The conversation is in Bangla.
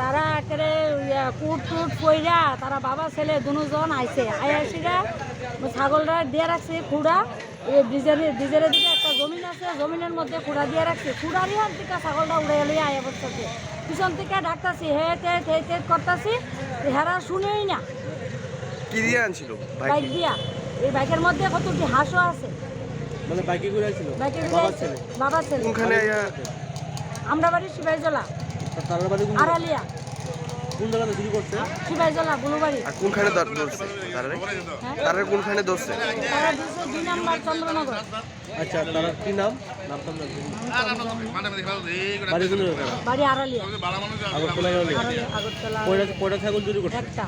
তারা একেবারে কুট টুট পইরা তারা বাবা, ছেলে দুজন আইছে। আইসিরা ছাগলটা দিয়ে রাখছে, খুঁড়া। এই দিকে একটা জমিন আছে জমিনের মধ্যে খুঁড়া দিয়ে রাখছে। খুঁড়ার ইয়ার থেকে ছাগলটা উড়ে এলে আয়া বসতেছে পিছন থেকে ডাকতাছি হে তে তে তে করতাছি হেরা শুনেই না। কি দিয়ে আনছিল? বাইক দিয়া। এই বাইকের মধ্যে কতটি হাঁসও আছে। মানে বাইকে আসছিল? বাইকে বাবা ছেলে? কোনখানে আমরা বাড়ি শিবাইজলা আড়ালিয়া। কোন জায়গাতে চুরি করছে? শিবাইজলা গুলবাড়ি আর কোনখানে দর- ধরছে? তারারে? তারারে কোনখানে ধরছে? তারা দিচ্ছে দুই নাম্বার চন্দ্রনগর। আচ্ছা তার কি নাম? নাম না। বাড়ি কোন বাড়ি আড়ালিয়া। আগরতলা আগরতলা। কয়টা কয়টা ছাগল চুরি করছে? একটা।